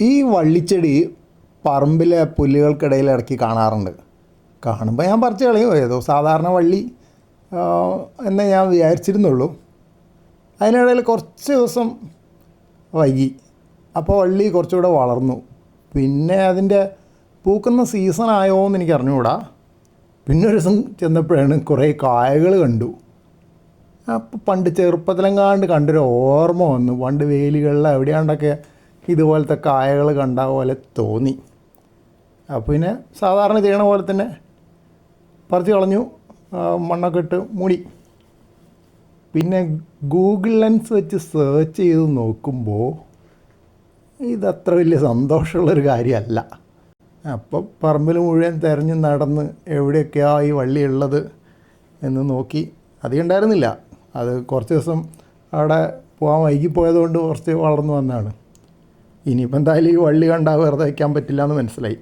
ഈ വള്ളിച്ചെടി പറമ്പിലെ പുല്ലുകൾക്കിടയിൽ ഇടയ്ക്ക് കാണാറുണ്ട്. കാണുമ്പോൾ ഞാൻ പറിച്ച് കളയും. ഏതോ സാധാരണ വള്ളി എന്നെ ഞാൻ വിചാരിച്ചിരുന്നുള്ളൂ. അതിനിടയിൽ കുറച്ച് ദിവസം വൈകി. അപ്പോൾ വള്ളി കുറച്ചുകൂടെ വളർന്നു. പിന്നെ അതിന്റെ പൂക്കുന്ന സീസൺ ആയോ എന്ന് എനിക്ക് അറിഞ്ഞുകൂടാ പിന്നെ ഒരു ദിവസം ചെന്നപ്പോഴാണ് കുറേ കായകൾ കണ്ടു. അപ്പോൾ പണ്ട് ചെറുപ്പത്തിലെങ്ങാണ്ട് കണ്ടൊരു ഓർമ്മ വന്നു. പണ്ട് വേലികളിൽ എവിടെയാണ്ടൊക്കെ ഇതുപോലത്തെ കായകൾ കണ്ട പോലെ തോന്നി. അപ്പോൾ പിന്നെ സാധാരണ ചെയ്യണ പോലെ തന്നെ പറിച്ച് കളഞ്ഞു മണ്ണൊക്കെ ഇട്ട് മൂടി. പിന്നെ ഗൂഗിൾ ലെൻസ് വെച്ച് സെർച്ച് ചെയ്ത് നോക്കുമ്പോൾ ഇതത്ര വലിയ സന്തോഷമുള്ളൊരു കാര്യമല്ല. അപ്പോൾ പറമ്പിൽ മുഴുവൻ തിരഞ്ഞ് നടന്ന് എവിടെയൊക്കെയാണ് ഈ വള്ളി ഉള്ളത് എന്ന് നോക്കി. അധികം ഉണ്ടായിരുന്നില്ല. അത് കുറച്ച് ദിവസം അവിടെ പോകാൻ വൈകിപ്പോയതുകൊണ്ട് കുറച്ച് വളർന്നു വന്നതാണ്. ഇനിയിപ്പോൾ എന്തായാലും ഈ വള്ളി കണ്ടാൽ വെറുതെ വയ്ക്കാൻ പറ്റില്ല എന്ന് മനസ്സിലായി.